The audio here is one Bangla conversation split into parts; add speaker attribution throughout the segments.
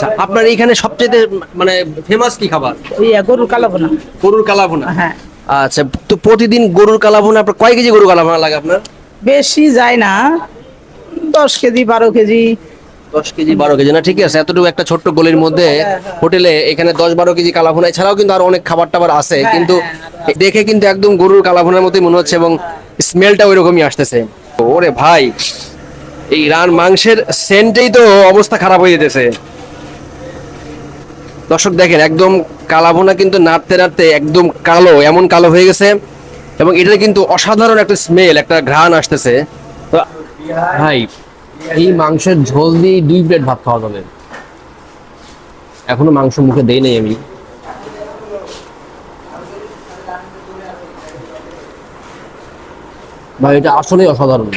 Speaker 1: আচ্ছা আপনার এইখানে সবচেয়ে মানে ফেমাস কি খাবার?
Speaker 2: ওই গরুর কালো বোনা
Speaker 1: গরুর কালাভুনা?
Speaker 2: হ্যাঁ।
Speaker 1: আচ্ছা তো প্রতিদিন গরুর কালাভুনা আপনার কয় কেজি গরুর কালাভুনা লাগে আপনার?
Speaker 2: বেশি যায় না। দশ কেজি বারো কেজি।
Speaker 1: দশ কেজি বারো কেজি। না ঠিক আছে এতটুকু একটা ছোট্ট গলির মধ্যে হোটেলে এখানে দশ বারো কেজি কালাভুনা এছাড়াও কিন্তু আরও অনেক খাবার টাবার আছে কিন্তু দেখে কিন্তু একদম গরুর কালাভুনার মতোই মনে হচ্ছে এবং স্মেলটা ওই রকমই আসতেছে। ওরে ভাই এই রান মাংসের সেন্টেই তো অবস্থা খারাপ হয়ে যেতেছে। দর্শক দেখেন, একদম কালাভুনা কিন্তু নাড়তে নাড়তে একদম কালো, এমন কালো হয়ে গেছে এবং এটার কিন্তু অসাধারণ একটা স্মেল একটা ঘ্রাণ আসতেছে। ভাই, এই মাংসের ঝোল দিয়ে দুই প্লেট ভাত খাওয়া যাবে। এখনও মাংস মুখে দেই নাই আমি। ভাই, এটা আসলেই অসাধারণ।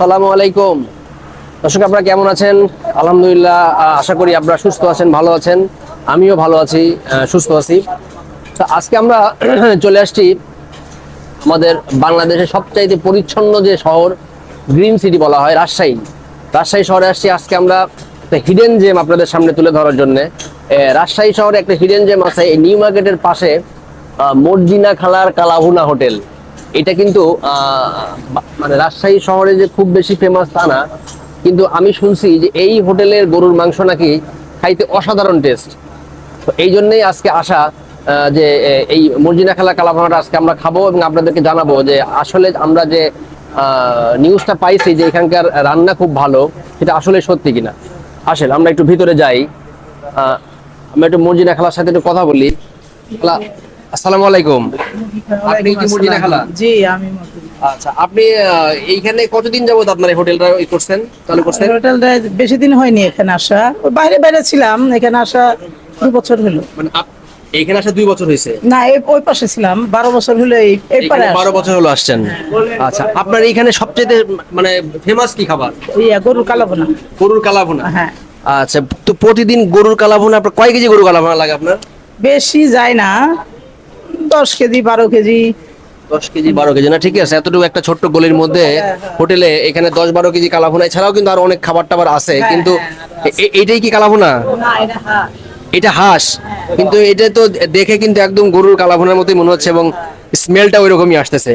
Speaker 1: আসসালামু আলাইকুম। দর্শক, আপনারা কেমন আছেন? আলহামদুলিল্লাহ আশা করি আপনারা সুস্থ আছেন, ভালো আছেন। আমিও ভালো আছি সুস্থ আছি। তো আজকে আমরা চলে আসছি আমাদের বাংলাদেশের সবচাইতে পরিচ্ছন্ন যে শহর, গ্রিন সিটি বলা হয়, রাজশাহী। রাজশাহী শহরে আসছি আজকে আমরা একটা হিডেন জেম আপনাদের সামনে তুলে ধরার জন্য। রাজশাহী শহরে একটা হিডেন জেম আছে, এই নিউ মার্কেটের পাশে মর্জিনা খালার কালাভুনা হোটেল। এটা কিন্তু মানে রাজশাহী শহরে যে খুব বেশি ফেমাস তা না কিন্তু আমি শুনছি যে এই হোটেলের গরুর মাংস নাকি খাইতে অসাধারণ টেস্ট তো এই জন্যই আজকে আসা যে এই মর্জিনা খেলা কালাভানাটা আজকে আমরা খাব এবং আপনাদেরকে জানাব যে আসলে আমরা যে নিউজটা পাইছি যে এখানকার রান্না খুব ভালো সেটা আসলে সত্যি কিনা। আসেন আমরা একটু ভিতরে যাই। আমরা একটু মর্জিনা খেলার সাথে একটু কথা বলি। খালা, আসসালামু আলাইকুম। আপনি কি মর্জিনা খালা?
Speaker 2: জি আমি।
Speaker 1: আচ্ছা আপনি এইখানে কতদিন যাবত আপনার এই হোটেলটা ই করছেন চালু করছেন?
Speaker 2: হোটেলটা বেশি দিন হয়নি এখানে আসা। বাইরে বাইরে ছিলাম এখানে আসা দু বছর হলো।
Speaker 1: মানে এইখানে আসা দুই বছর হয়েছে?
Speaker 2: না ওই পাশে ছিলাম বারো বছর হলো এই এই পারে
Speaker 1: এখানে বারো বছর হলো আসছেন। আচ্ছা আপনার এইখানে সবচেয়ে মানে ফেমাস কি খাবার?
Speaker 2: গরুর কালো বোনা
Speaker 1: গরুর কালাভুনা?
Speaker 2: হ্যাঁ।
Speaker 1: আচ্ছা তো প্রতিদিন গরুর কালাভুনা আপনার কয় কেজি গরুর কালাভুনা লাগে আপনার?
Speaker 2: বেশি যায় না দশ কেজি বারো কেজি।
Speaker 1: দশ কেজি বারো কেজি। না ঠিক আছে এতটুকু একটা ছোট্ট গলির মধ্যে হোটেলে এখানে দশ বারো কেজি কালাভুনা এছাড়াও কিন্তু আরও অনেক খাবার টাবার আছে কিন্তু এ- এ- এইটাই কি কালাভুনা?
Speaker 2: এটা হাঁস।
Speaker 1: কিন্তু এটা তো দেখে কিন্তু একদম গরুর কালাভুনার মতোই মনে হচ্ছে এবং স্মেলটা ওই রকমই আসতেছে।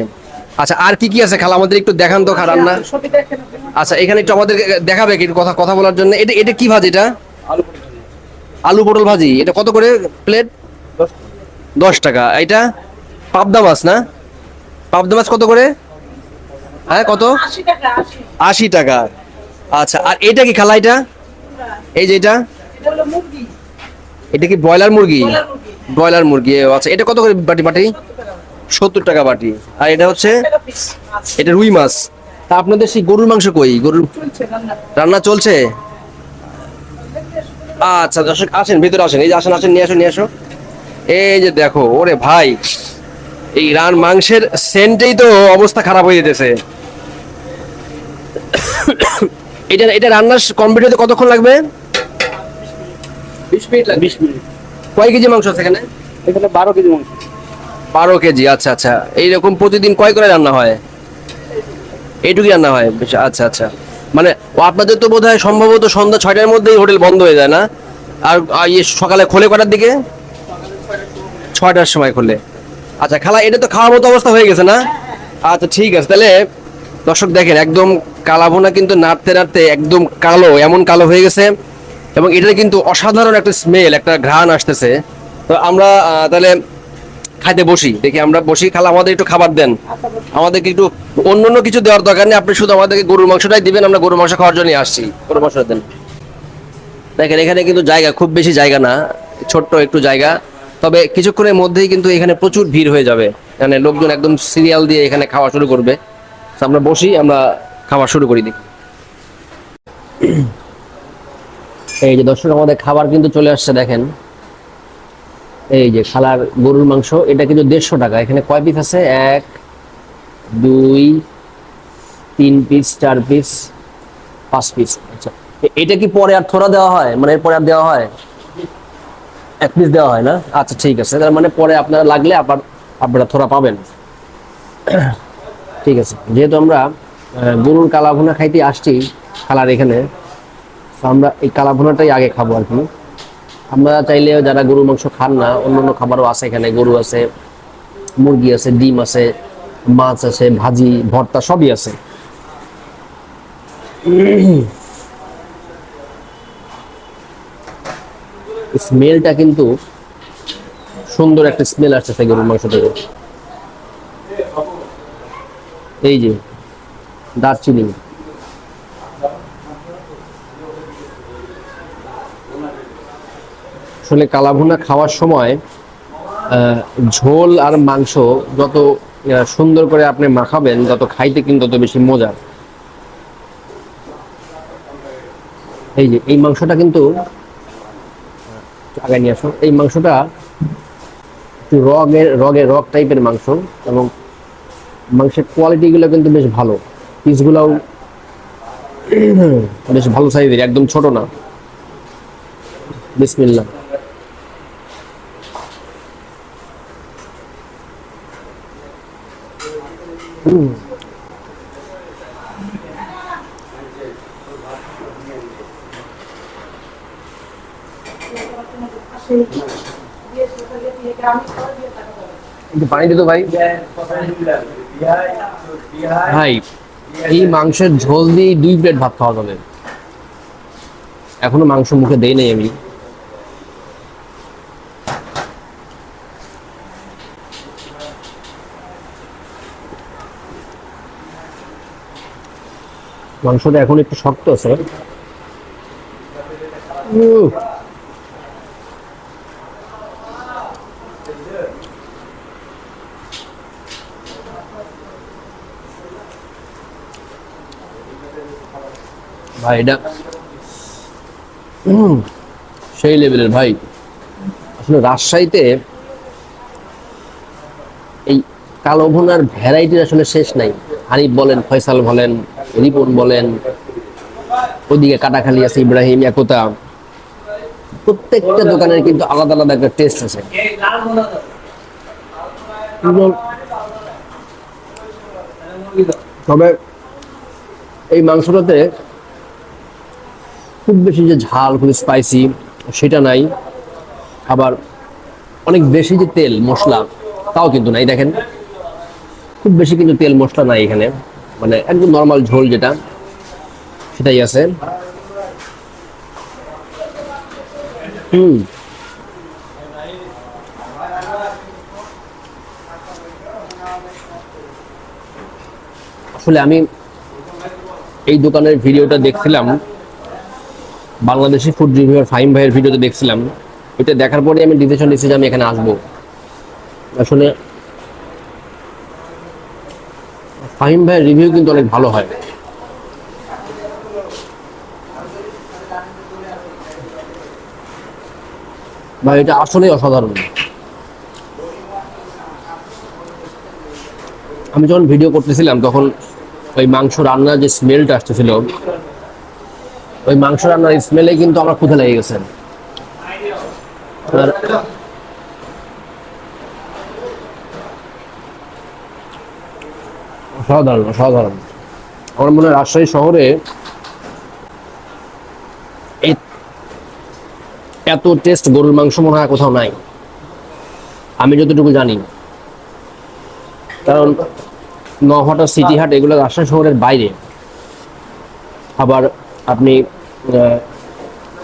Speaker 1: আচ্ছা আর কি কি আছে খালা? আমাদের একটু দেখান তো খা রান্না
Speaker 2: সবই দেখেন আপনি।
Speaker 1: আচ্ছা এখানে একটু আমাদের দেখাবে কি একটু কথা কথা বলার জন্য। এটা এটা কি ভাজি এটা? আলু পটল ভাজি। এটা কত করে প্লেট? দশ টাকা। এটা পাবদা মাছ না? পাবদা মাছ কত করে? হ্যাঁ কত?
Speaker 2: আশি টাকা
Speaker 1: আচ্ছা আর এটা কি খালা এটা? এই যে এটা?
Speaker 2: এটা
Speaker 1: কি ব্রয়লার মুরগি?
Speaker 2: ব্রয়লার মুরগি।
Speaker 1: আচ্ছা। এটা কত করে বাটি বাটি? সত্তর টাকা বাটি। আর এটা হচ্ছে? এটা রুই মাছ। তা আপনাদের সেই গরুর মাংস কই? গরুর
Speaker 2: রান্না।
Speaker 1: রান্না চলছে? আচ্ছা দর্শক আসেন ভিতরে আসেন। এই যে আসেন আসেন নিয়ে আসো নিয়ে আসো এই যে দেখো ওরে ভাই এই রান মাংসের সেন্টেই তো অবস্থা খারাপ হয়ে যেতেছে। এটা এটা রান্নার কমপ্লিট হতে কতক্ষণ লাগবে? বিশ মিনিট লাগবে। বিশ মিনিট। কয় কেজি মাংস আছে এখানে?
Speaker 3: এখানে বারো কেজি মাংস।
Speaker 1: বারো কেজি আচ্ছা আচ্ছা। এইরকম প্রতিদিন কয় করে রান্না হয়? এইটুকুই রান্না হয় আচ্ছা আচ্ছা। মানে ও আপনাদের তো বোধ হয় সম্ভবত সন্ধ্যা ছয়টার মধ্যেই হোটেল বন্ধ হয়ে যায় না? আর আর ইয়ে সকালে খোলে কটার দিকে? ছয়টার সময় খোলে। আচ্ছা খালা, এটা তো খাওয়ার মতো অবস্থা হয়ে গেছে না? আচ্ছা ঠিক আছে। তাহলে দর্শক দেখেন, একদম কালাভুনা কিন্তু নাড়তে নাড়তে একদম কালো, এমন কালো হয়ে গেছে। এবং এটার কিন্তু অসাধারণ একটা স্মেল একটা ঘ্রাণ আসতেছে। তো আমরা তাহলে খাইতে বসি। দেখি আমরা বসি। খালা, আমাদের একটু খাবার দেন। আমাদেরকে একটু অন্য অন্য কিছু দেওয়ার দরকার নেই। আপনি শুধু আমাদেরকে গরুর মাংসটাই দিবেন, আমরা গরুর মাংস খাওয়ার জন্য আসছি। গরুর মাংসটা দেন। দেখেন, এখানে কিন্তু জায়গা, খুব বেশি জায়গা না। ছোট্ট একটু জায়গা। তবে কিছুক্ষণের মধ্যেই কিন্তু এখানে প্রচুর ভিড় হয়ে যাবে। মানে লোকজন একদম সিরিয়াল দিয়ে এখানে খাওয়া শুরু করবে। আমরা বসি, আমরা খাওয়া শুরু করি দেখি। এই যে দর্শক, আমাদের খাবার কিন্তু চলে আসছে, দেখেন। এই যে খালার গরুর মাংস, এটা কিন্তু দেড়শো টাকা। এখানে কয় পিস আছে? এক, দুই, তিন পিস চার পিস পাঁচ পিস আচ্ছা এটা কি পরে আর থোড়া দেওয়া হয়? মানে এরপরে আর দেওয়া হয়? এক পিস দেওয়া হয় না? আচ্ছা ঠিক আছে। তার মানে পরে আপনারা লাগলে আবার আপনারা থোড়া পাবেন। ঠিক আছে। যেহেতু আমরা গরুর কালাভুনা খাইতে আসছি খালার এখানে আমরা এই কালাভুনাটাই আগে খাব আর কি। আমরা চাইলে যারা গরুর মাংস খান না, অন্যান্য খাবারও আছে এখানে। গরু আছে, মুরগি আছে, ডিম আছে, মাছ আছে, ভাজি, ভর্তা সবই আছে। স্মেলটা কিন্তু সুন্দর একটা স্মেল আসছে গরুর মাংস থেকে। এই যে, দারচিনি। আসলে কালাভুনা খাওয়ার সময় ঝোল আর মাংস যত সুন্দর করে আপনি মাখাবেন তত খাইতে কিন্তু তত বেশি মজার। এই যে, এই মাংসটা কিন্তু আগে নিয়ে আসো এই মাংসটা একটু রগের রগের রগ টাইপের মাংস এবং মাংসের কোয়ালিটিগুলো কিন্তু বেশ ভালো। পিসগুলাও বেশ ভালো সাইজের একদম ছোট না। বিসমিল্লাহ। ভাই এই মাংসের ঝোল দিয়ে দুই প্লেট ভাত খাওয়া যাবে। এখনও মাংস মুখে দেই নাই আমি। মাংসটা এখন একটু শক্ত আছে। ভাই, এটা সেই লেভেলের ভাই। আসলে রাজশাহীতে এই কালো ভুনার ভ্যারাইটির আসলে শেষ নাই। হানিফ বলেন, ফয়সাল বলেন, রিপন বলেন, ওদিকে কাটাখালি আছে, ইব্রাহিম একতা প্রত্যেকটা দোকানের কিন্তু আলাদা আলাদা একটা টেস্ট আছে। তবে এই মাংসটাতে খুব বেশি যে ঝাল, খুব স্পাইসি সেটা নাই। আবার অনেক বেশি যে তেল, মশলা, তাও কিন্তু নাই। দেখেন, খুব বেশি কিন্তু তেল, মশলা নাই এখানে। মানে একদম নর্মাল ঝোল যেটা, সেটাই আছে। হুম। আসলে আমি এই দোকানের ভিডিওটা দেখছিলাম। বাংলাদেশি ফুড রিভিউয়ার ফাইম ভাইয়ের ভিডিওতে দেখছিলাম। ওইটা দেখার পরে আমি ডিসিশন নিয়েছি যে আমি এখানে আসব। আসলে ফাহিম ভাইয়ের রিভিউ কিন্তু অনেক ভালো হয়। ভাই, এটা আসলেই অসাধারণ। আমি যখন ভিডিও করতেছিলাম, তখন ওই মাংস রান্নার যে স্মেলটা আসতেছিল ওই মাংস রান্নার স্মেলে কিন্তু আমার ক্ষুধা লেগে গেছে। আর অসাধারণ অসাধারণ। আমার মনে হয় রাজশাহী শহরে এত টেস্ট গরুর মাংস মনে হয় কোথাও নাই। আমি যতটুকু জানি। কারণ নহাটা সিটি হাট এগুলো রাজশাহী শহরের বাইরে। আবার আপনি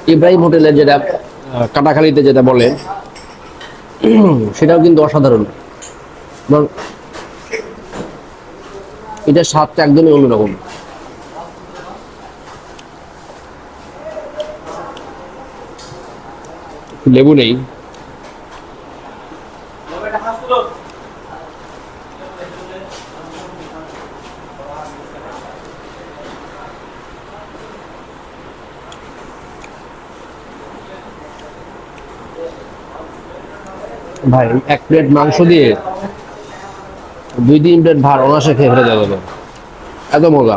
Speaker 1: ইব্রাহিম হোটেলের যেটা কাটাখালিতে যেটা বলে, সেটাও কিন্তু অসাধারণ। এবং এটার স্বাদটা একদমই অন্যরকম। লেবু নেই। ভাই, এক প্লেট মাংস দিয়ে দুই তিন প্লেট ভাত অনাসে খেয়ে ফেলে যাবে। এত মজা।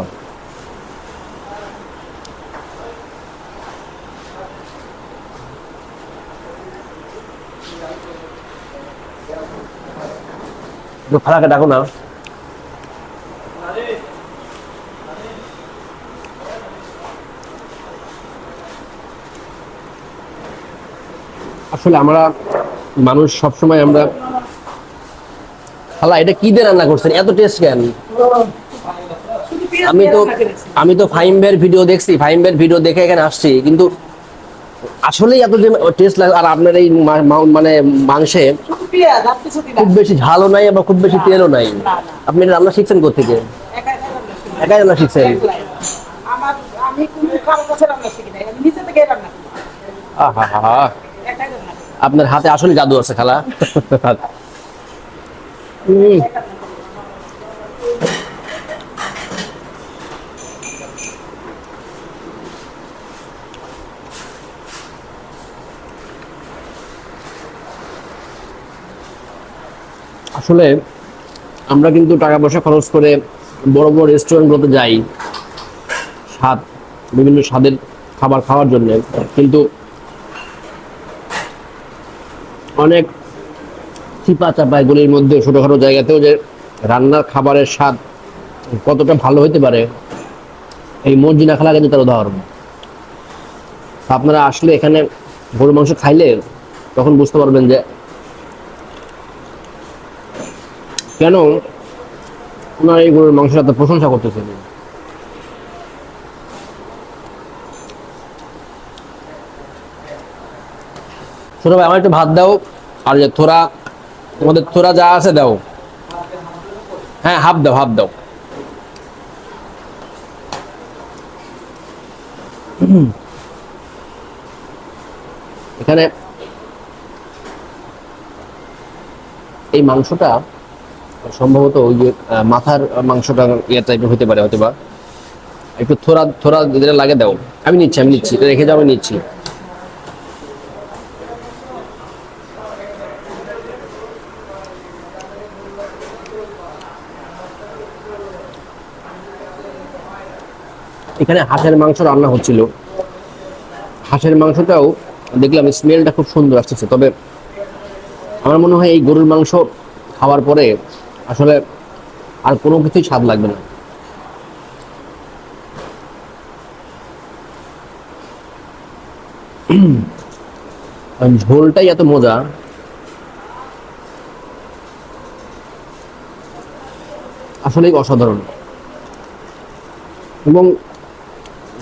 Speaker 1: ফালাকে ডাকো না। আসলে আমরা মানুষ সবসময় আমরা খালা এটা কি দিয়ে রান্না করছেন? এত টেস্ট কেন? আমি তো আমি তো ফাইম বের ভিডিও দেখছি ফাইম বের ভিডিও দেখে এখানে আসছি কিন্তু আসলেই এত যে টেস্ট লাগে আর আপনার এই মানে মাংসে খুব বেশি ঝালও নাই আবার খুব বেশি তেলও নাই। আপনি এটা রান্না শিখছেন কোথেকে
Speaker 2: একাই রান্না
Speaker 1: শিখছেন? আহা হা হা আপনার হাতে আসলে জাদু আছে, খালা। আসলে আমরা কিন্তু টাকা পয়সা খরচ করে বড় বড় রেস্টুরেন্টগুলোতে যাই, স্বাদ, বিভিন্ন স্বাদের খাবার খাওয়ার জন্য। কিন্তু অনেক চিপা চাপা এগুলির মধ্যে ছোটোখাটো জায়গাতেও যে রান্নার খাবারের স্বাদ কতটা ভালো হতে পারে, এই মর্জিনা খেলা কিন্তু তার উদাহরণ। আপনারা আসলে এখানে গরু মাংস খাইলে তখন বুঝতে পারবেন যে কেন ওনার এই গরুর মাংসের এত প্রশংসা করতেছেন। ছোট ভাই, আমার একটু ভাত দাও। আর যে থোড়া, তোমাদের থোড়া যা আছে দাও। হ্যাঁ হাফ দাও হাফ দাও। এখানে এই মাংসটা সম্ভবত ওই যে মাথার মাংসটা ইয়ে টাইপের হতে পারে হয়তো বা একটু থোড়া থোড়া যেটা লাগে দাও। আমি নিচ্ছি আমি নিচ্ছি এটা রেখে যাও, আমি নিচ্ছি। এখানে হাঁসের মাংস রান্না হচ্ছিল। হাঁসের মাংসটাও দেখলাম স্মেলটা খুব সুন্দর আসতেছে। তবে আমার মনে হয় এই গরুর মাংস খাওয়ার পরে আসলে আর কোনো কিছুই স্বাদ লাগবে না। ঝোলটাই এত মজা। আসলেই অসাধারণ। এবং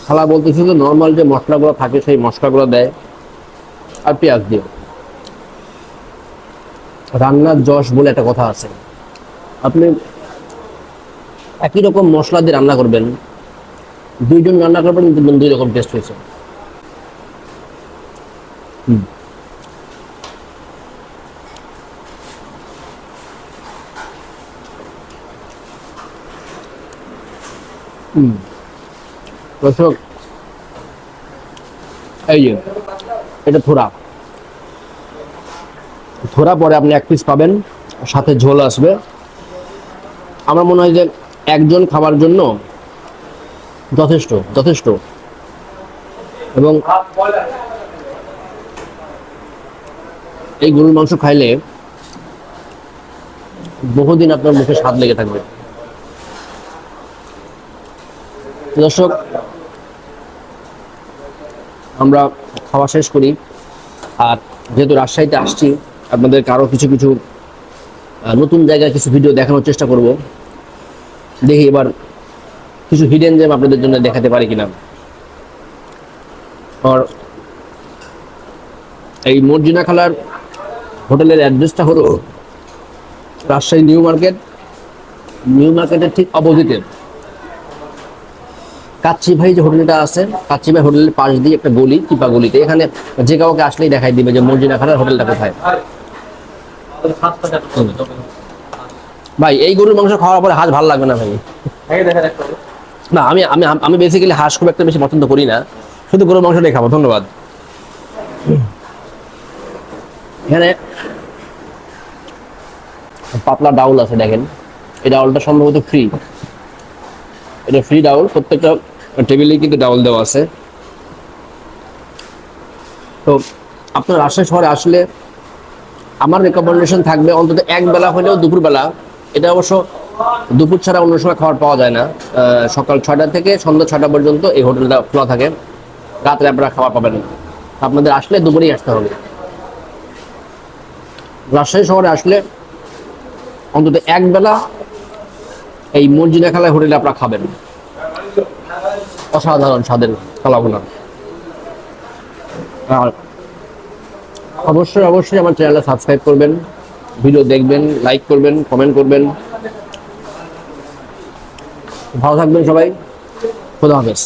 Speaker 1: খালা বলতেছে যে নর্মাল যে মশলাগুলো থাকে, সেই মশলাগুলো দেয় আর পেঁয়াজ দিয়ে। রান্নার যশ বলে একটা কথা আছে। আপনি একই রকম মশলা দিয়ে রান্না করবেন, দুইজন রান্না করবেন কিন্তু দুই রকম টেস্ট হয়েছে। হুম। হুম। দর্শক, এই যে, এটা থোড়া। থোড়া পরে আপনি এক পিস পাবেন, সাথে ঝোল আসবে। আমার মনে হয় যে একজন খাবার জন্য যথেষ্ট যথেষ্ট। এবং এই গরুর মাংস খাইলে বহুদিন আপনার মুখে স্বাদ লেগে থাকবে। দর্শক আমরা খাওয়া শেষ করি। আর যেহেতু রাজশাহীতে আসছি আপনাদের কারও কিছু কিছু নতুন জায়গায় কিছু ভিডিও দেখানোর চেষ্টা করব। দেখি এবার কিছু হিডেন জেম আপনাদের জন্য দেখাতে পারি কিনা। আর এই মর্জিনা খালার হোটেলের অ্যাড্রেসটা হলো রাজশাহী নিউ মার্কেট। নিউ মার্কেটের ঠিক অপোজিটে কাচ্চি ভাই যে হোটেলটা আছে, কাচ্চি ভাই হোটেলের পাশ দিয়ে একটা গলি চিপা গলিতে। এখানে যে কাউকে আসলেই দেখাই দিবে যে মর্জিনা খালার হোটেলটা কোথায়। ভাই, এই গরুর মাংস খাওয়ার পরে হাঁস ভালো লাগবে না ভাই। না, আমি আমি আমি বেসিক্যালি হাঁস খুব একটা বেশি পছন্দ করি না। শুধু গরুর মাংসটাই খাব, ধন্যবাদ। এখানে পাতলা ডাউল আছে দেখেন। এই ডাউলটা সম্ভবত ফ্রি এটা ফ্রি ডাউল, প্রত্যেকটা টেবিলে কিন্তু ডাউল দেওয়া আছে। তো আপনার রাজশাহী শহরে আসলে আমার রেকমেন্ডেশন থাকবে অন্তত এক বেলা হলেও দুপুরবেলা। এটা অবশ্য দুপুর ছাড়া অন্য সময় খাবার পাওয়া যায় না। সকাল ছয়টা থেকে সন্ধ্যা ছয়টা পর্যন্ত এই হোটেলটা খোলা থাকে। রাত্রে আপনারা খাবার পাবেন। আপনাদের আসলে দুপুরেই আসতে হবে। রাজশাহী শহরে আসলে অন্তত এক বেলা এই মসজিদা খেলায় হোটেলে আপনারা খাবেন। অসাধারণ স্বাদের কলাগুলো আর অবশ্যই অবশ্যই আমার চ্যানেলটা সাবস্ক্রাইব করবেন, ভিডিও দেখবেন লাইক করবেন কমেন্ট করবেন। ভালো থাকবেন সবাই। খোদা হাফেজ।